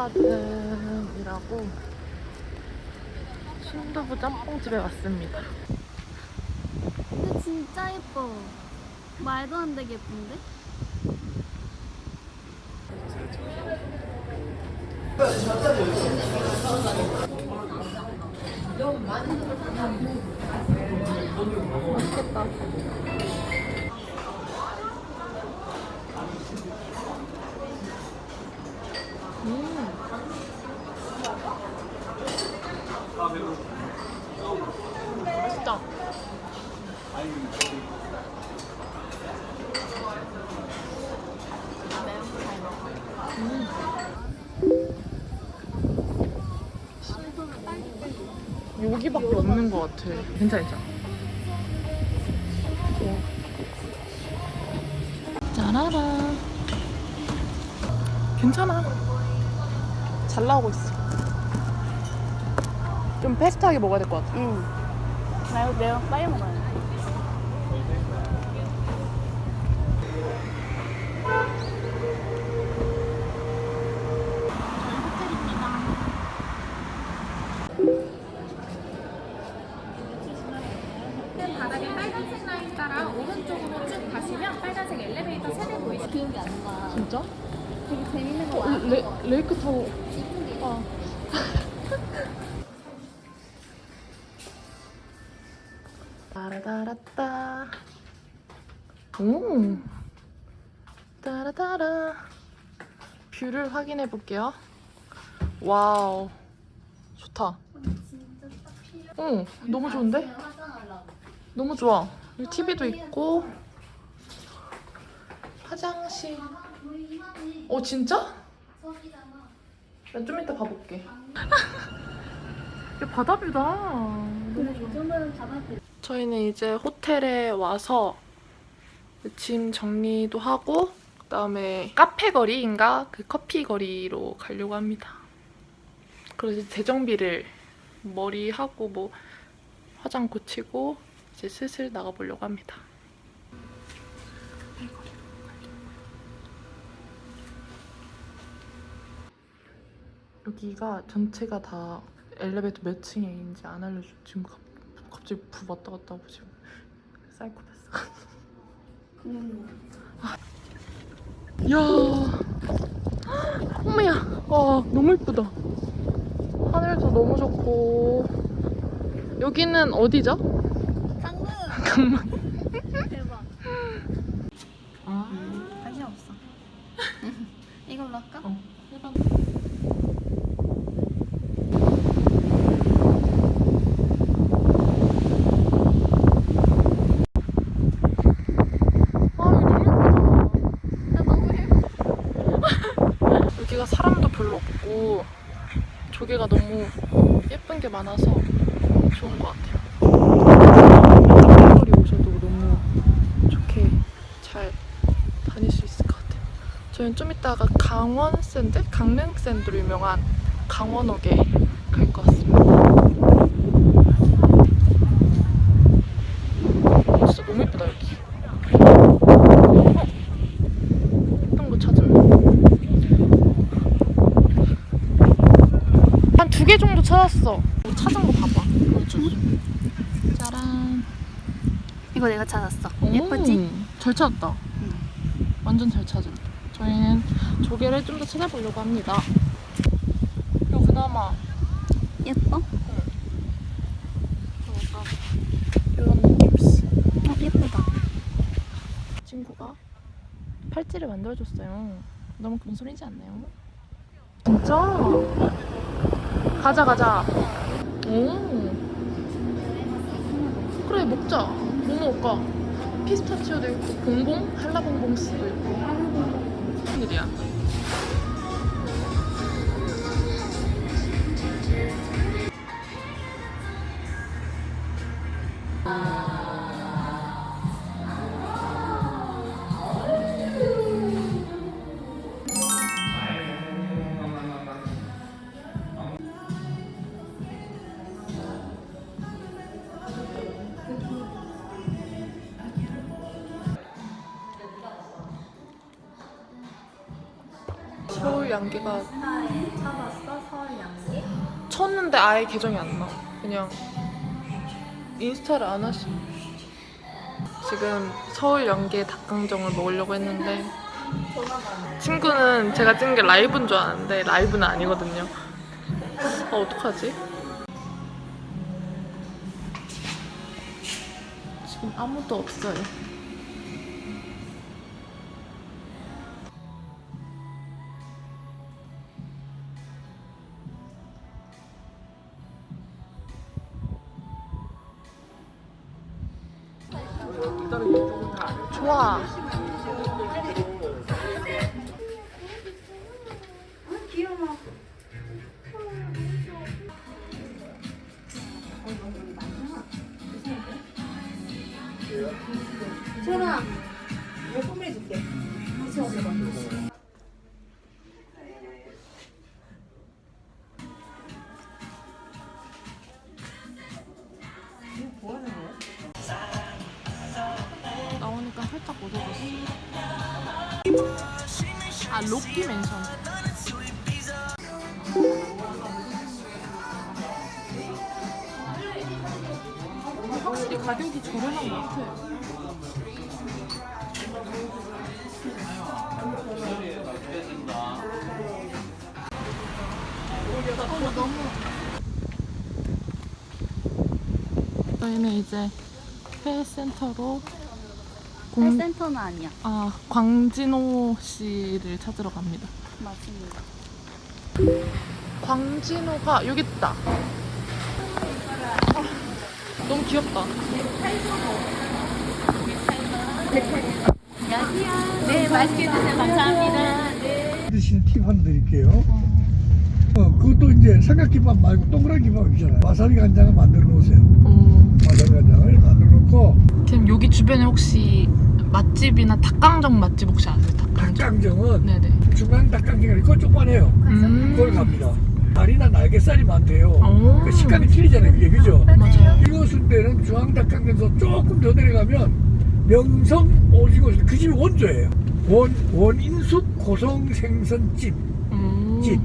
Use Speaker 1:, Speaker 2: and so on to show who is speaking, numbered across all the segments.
Speaker 1: 가든이라고 신도부 짬뽕집에 왔습니다.
Speaker 2: 근데 진짜 예뻐. 말도 안 되게 예쁜데?
Speaker 1: 맛있겠다. 여기밖에 없는 것 같아. 괜찮아, 괜찮아. 짜라라. 괜찮아. 잘 나오고 있어. 좀 패스트하게 먹어야 될 것 같아.
Speaker 2: 응. 나 이거 매운 빨리 먹어야 돼.
Speaker 1: 뷰를 확인해 볼게요. 와우. 좋다. 응, 너무 좋은데? 너무 좋아. 여기 TV도 있고. 화장실. 어, 진짜? 나 좀 이따 가볼게. 이게 바다뷰다. 저희는 이제 호텔에 와서 짐 정리도 하고 그다음에 카페 거리인가 그 커피 거리로 가려고 합니다. 그래서 이제 재정비를 머리 하고 뭐 화장 고치고 이제 슬슬 나가 보려고 합니다. 여기가 전체가 다 엘리베이터 몇 층인지 안 알려줘. 지금 갑, 갑자기 부 왔다 갔다 하고 지금 사이코패스.
Speaker 2: 그냥
Speaker 1: 이야, 어머야, 와 너무 이쁘다. 하늘도 너무 좋고 여기는 어디죠?
Speaker 2: 강릉.
Speaker 1: 강릉.
Speaker 2: 대박.
Speaker 1: 아,
Speaker 2: 관심 없어. 이걸로 할까?
Speaker 1: 어, 일반. 아, 여기 너무 예쁘다.
Speaker 2: 나 너무 예뻐.
Speaker 1: 여기가 사람도 별로 없고 조개가 너무 예쁜 게 많아서 좋은 것 같아요. 카페거리 오셔도 너무 좋게 잘 다닐 수 있을 것 같아요. 저희는 좀 이따가 강원 샌드, 강릉 샌드로 유명한 강원옥에 갈 것 같습니다. 진짜 너무 예쁘다 여기. 어? 예쁜 거 찾으면. 한 두 개 정도 찾았어. 찾은 거 봐봐. 짜란.
Speaker 2: 이거 내가 찾았어. 예쁘지?
Speaker 1: 음, 잘 찾았다. 완전 잘 찾은. 저희는 조개를 좀 더 찾아보려고 합니다. 그리고 그나마
Speaker 2: 예뻐?
Speaker 1: 이런.
Speaker 2: 어, 예쁘다.
Speaker 1: 친구가 팔찌를 만들어줬어요. 너무 금소리지 않나요? 진짜? 가자 가자. 오. 그래 먹자. 뭐 먹을까? 피스타치오도 있고 봉봉, 한라봉봉스도 있고. 무슨 일이야? 서울 양계가
Speaker 2: 쳐봤어 서울 양기?
Speaker 1: 쳤는데 아예 계정이 안 나와. 그냥 인스타를 안 하시. 지금 서울 연계 닭강정을 먹으려고 했는데 친구는 제가 찍은 게 라이브인 줄 아는데 라이브는 아니거든요. 아 어떡하지? 지금 아무도 없어요. 좋아. 나 오니까 살짝 못해졌어. 아 로키 맨션. 확실히 가격이 저렴한 것 같아. 저희는 이제 회센터로 공,
Speaker 2: 센터는 아니야.
Speaker 1: 아, 광진호 씨를 찾으러 갑니다.
Speaker 2: 맞습니다.
Speaker 1: 광진호가 여기 있다. 아, 너무 귀엽다.
Speaker 2: 네 맛있게 드세요. 감사합니다.
Speaker 3: 드시는 팁 하나 드릴게요. 어, 그것도 이제 삼각김밥 말고 동그란 김밥 있잖아요. 와사비 간장을 만들어 놓으세요.
Speaker 1: 오.
Speaker 3: 와사비 간장을 놓고
Speaker 1: 지금 여기 주변에 혹시 맛집이나 닭강정 맛집 혹시 아세요? 닭강정?
Speaker 3: 닭강정은
Speaker 1: 네네.
Speaker 3: 중앙 닭강정이 그거 조그만해요.
Speaker 1: 음.
Speaker 3: 그걸 갑니다. 다리나 날개살이 많대요.
Speaker 1: 오.
Speaker 3: 그 식감이 틀리잖아요. 그게 그죠?
Speaker 1: 맞아요.
Speaker 3: 이것은 때는 중앙 닭강정에서 조금 더 내려가면 명성 오징어 그 집이 원조예요. 원 원인숙 고성 생선집.
Speaker 1: 음.
Speaker 3: 집.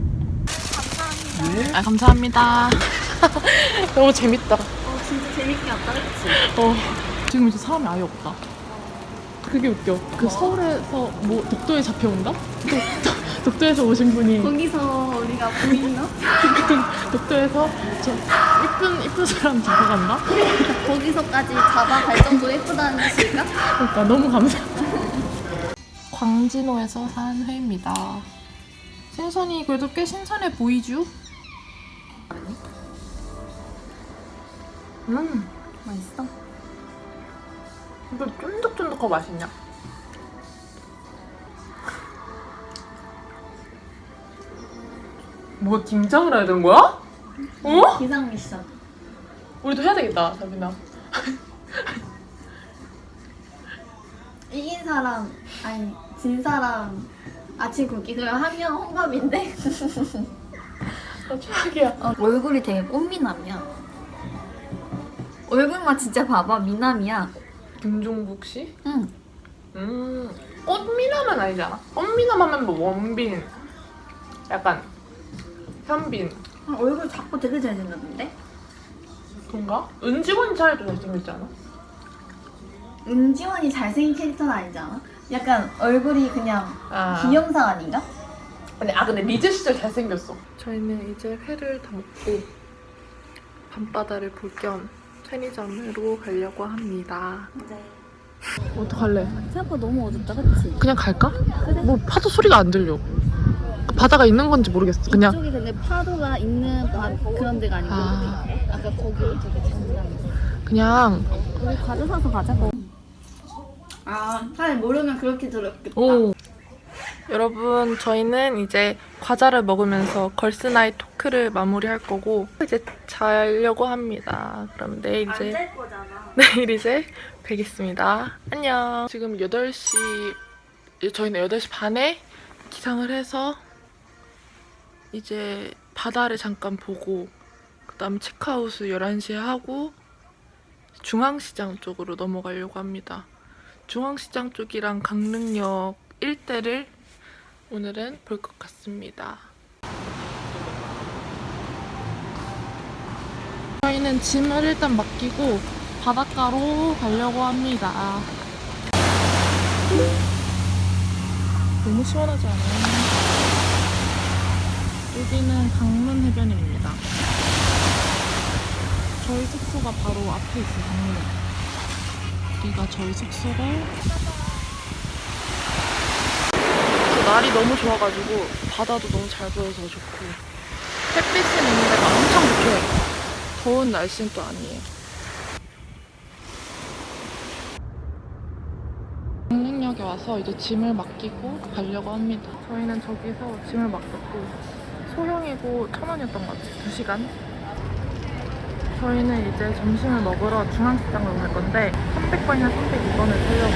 Speaker 2: 감사합니다.
Speaker 3: 네.
Speaker 1: 아, 감사합니다. 너무 재밌다.
Speaker 2: 어 재밌게 왔다 그치?
Speaker 1: 어. 지금 이제 사람이 아예 없다. 그게 웃겨. 그 서울에서 뭐 독도에 잡혀온다? 독, 독도에서 오신 분이
Speaker 2: 거기서 우리가 보이나?
Speaker 1: 독도에서 저 이쁜 이쁜 사람 잡아간다?
Speaker 2: 거기서까지 잡아갈 정도 예쁘다는 뜻일까?
Speaker 1: 그러니까 너무 감사. 광진호에서 산 회입니다. 생선이 그래도 꽤 신선해 보이죠? 음,
Speaker 2: 맛있어?
Speaker 1: 이거 쫀득쫀득하고 맛있냐? 뭐 김장을 해야 되는 거야? 어?
Speaker 2: 기상 미션.
Speaker 1: 우리도 해야 되겠다, 자빈아.
Speaker 2: 이긴 사람 아니 진 사람 아침 굶기 그럼 한명 홍합인데
Speaker 1: 나 최악이야.
Speaker 2: 어, 얼굴이 되게 꽃미남이야 얼굴만 진짜 봐봐 미남이야
Speaker 1: 김종국 씨?
Speaker 2: 응
Speaker 1: 음, 꽃미남은 아니잖아. 꽃미남 하면 뭐 원빈, 약간 현빈
Speaker 2: 아, 얼굴 작고 되게 잘생겼는데
Speaker 1: 그런가? 은지원 차이도 잘생겼지 않아?
Speaker 2: 은지원이 잘생긴 캐릭터는 아니잖아 약간 얼굴이 그냥
Speaker 1: 아.
Speaker 2: 기념사 아닌가?
Speaker 1: 근데 아 근데 리즈 시절 잘생겼어. 저희는 이제 회를 다 먹고 밤바다를 볼겸 편의점으로 가려고 합니다.
Speaker 2: 네
Speaker 1: 어떡할래?
Speaker 2: 생각보다 너무 어둡다 그치?
Speaker 1: 그냥 갈까? 뭐 파도 소리가 안 들려. 바다가 있는 건지 모르겠어. 그냥
Speaker 2: 이쪽이 근데 파도가 있는 바, 그런 데가 아니고
Speaker 1: 아.
Speaker 2: 아까 거기 되게 장난
Speaker 1: 그냥
Speaker 2: 우리 과자 사서 가자고 아 사실 모르면 그렇게 들었겠다
Speaker 1: 오. 여러분 저희는 이제 과자를 먹으면서 걸스나이 토크를 마무리할 거고 이제 자려고 합니다. 그럼 내일 이제 내일 이제 뵙겠습니다. 안녕. 지금 8시 저희는 8시 반에 기상을 해서 이제 바다를 잠깐 보고 그다음 체크아웃을 11시에 하고 중앙시장 쪽으로 넘어가려고 합니다. 중앙시장 쪽이랑 강릉역 일대를 오늘은 볼 것 같습니다. 저희는 짐을 일단 맡기고 바닷가로 가려고 합니다. 너무 시원하지 않아요? 여기는 강문 해변입니다. 저희 숙소가 바로 앞에 있어요. 여기가 저희 숙소고 날이 너무 좋아가지고 바다도 너무 잘 보여서 좋고 햇빛은 있는데 막 엄청 좋게 더운 날씨는 또 아니에요. 강릉역에 와서 이제 짐을 맡기고 가려고 합니다. 저희는 저기서 짐을 맡겼고 소형이고 천 원이었던 것 같아요. 두 시간. 저희는 이제 점심을 먹으러 중앙식당으로 갈 건데 300번이나 302번을 타려고.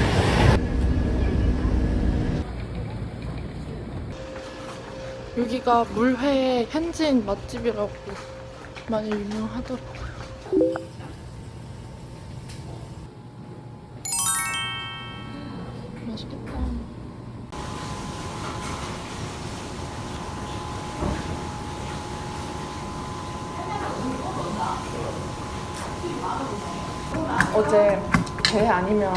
Speaker 1: 여기가 물회의 현지인 맛집이라고 많이 유명하더라고요. 맛있겠다. 어제 배 아니면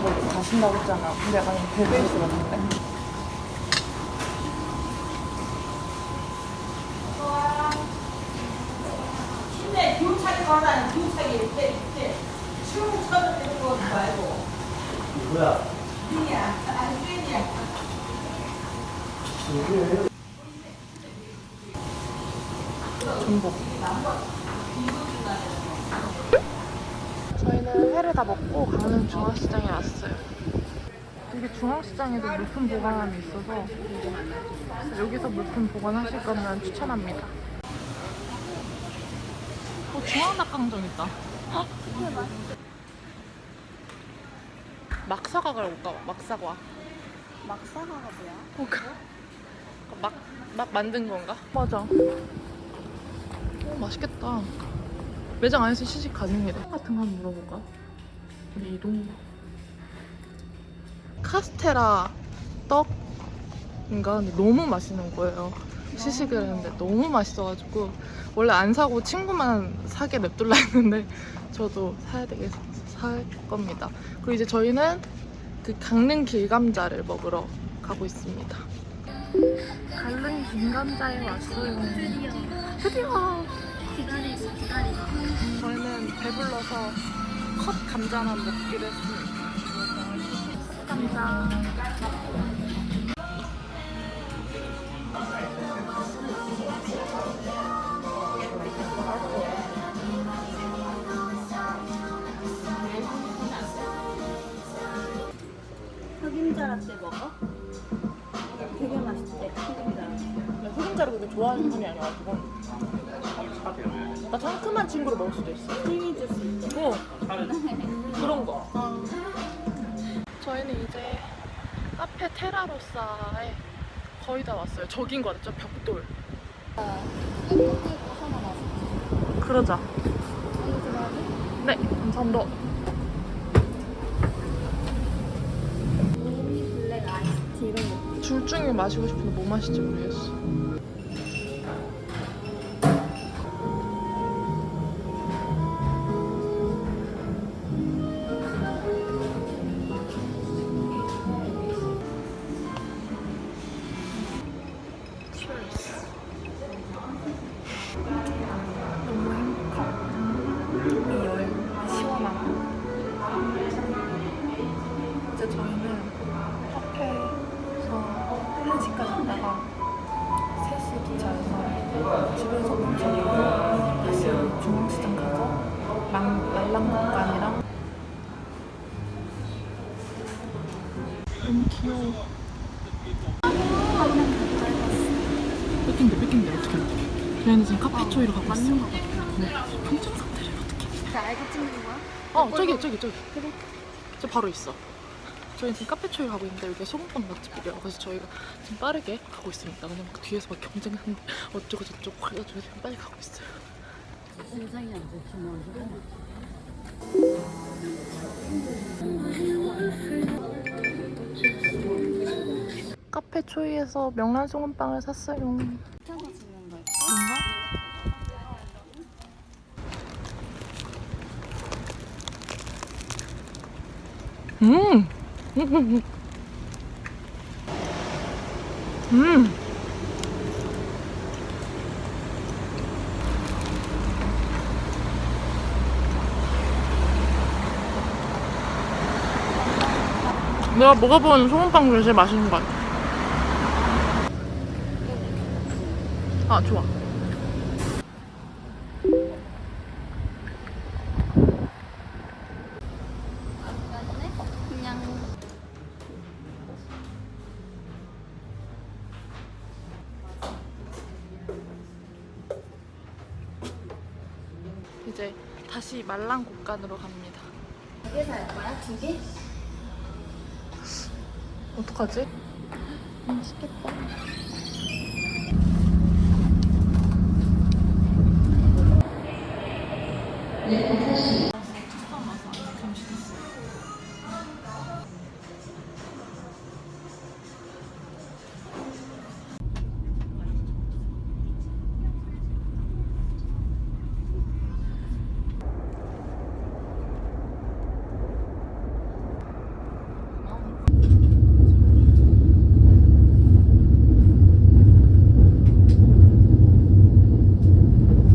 Speaker 1: 뭐 가신다고 했잖아. 근데 약간 배배에 들었는데. 전복. 저희는 회를 다 먹고 강릉 중앙시장에 왔어요. 여기 중앙시장에도 물품 보관함이 있어서 여기서 물품 보관하실 거면 추천합니다. 어, 중앙닭강정 있다. 헉! 막사과를 올까 봐, 막사과.
Speaker 2: 막사과가 뭐야?
Speaker 1: 어, 그, 막, 막 만든 건가? 맞아. 오, 맛있겠다. 매장 안에서 시식 가능이래. 같은 거 한번 물어볼까? 우리 이동. 카스테라 떡인가? 근데 너무 맛있는 거예요. 시식을 했는데 너무 맛있어가지고 원래 안 사고 친구만 사게 냅둘라 했는데 저도 사야 되겠어 살 겁니다. 그리고 이제 저희는 그 강릉 길감자를 먹으러 가고 있습니다. 강릉 길감자에 왔어요.
Speaker 2: 드디어
Speaker 1: 드디어
Speaker 2: 기다리고 기다리고
Speaker 1: 저희는 배불러서 컷 감자만 먹기로 했습니다. 감자.
Speaker 2: 흑임자 라떼 먹어? 되게 맛있대 흑임자
Speaker 1: 나 흑임자를 그렇게 좋아하는 편이 아니어가지고 나 상큼한 친구로 먹을 수도 있어.
Speaker 2: 크리미 주스 있대
Speaker 1: 어 그런 거. 저희는 이제 카페 테라로사에 거의 다 왔어요. 저긴 거 같죠? 벽돌. 그러자. 네, 감사합니다.
Speaker 2: 이런 거
Speaker 1: 둘 중에 마시고 싶은데 뭐 마실지 모르겠어. 랑, 날랑공간이랑? 너무 귀여워 뺏긴데 뺏긴데 어떡해. 저희는 지금 카페 초이로 가고 있어.
Speaker 2: 맞는 거 같아
Speaker 1: 네. 평점 상태를 어떻게
Speaker 2: 그 알고 찍는 거야?
Speaker 1: 어 저기 저기 저기. 그래 저 바로 있어. 저희 지금 카페초에 가고 있는데 여기가 소금빵 맛집이래요. 그래서 저희가 지금 빠르게 가고 있습니다. 왜냐면 그 뒤에서 막 경쟁하는데 어쩌고 저쩌고 그래가지고 지금 빨리 가고 있어요 카페 초이에서 명란 소금빵을 샀어요. 음. 내가 먹어본 소금빵 중에 제일 맛있는 것 같아. 아, 좋아. 이제 다시 말랑 곡간으로 갑니다.
Speaker 2: 두개 살 거야? 두 개?
Speaker 1: 어떡하지?
Speaker 2: 맛있겠다.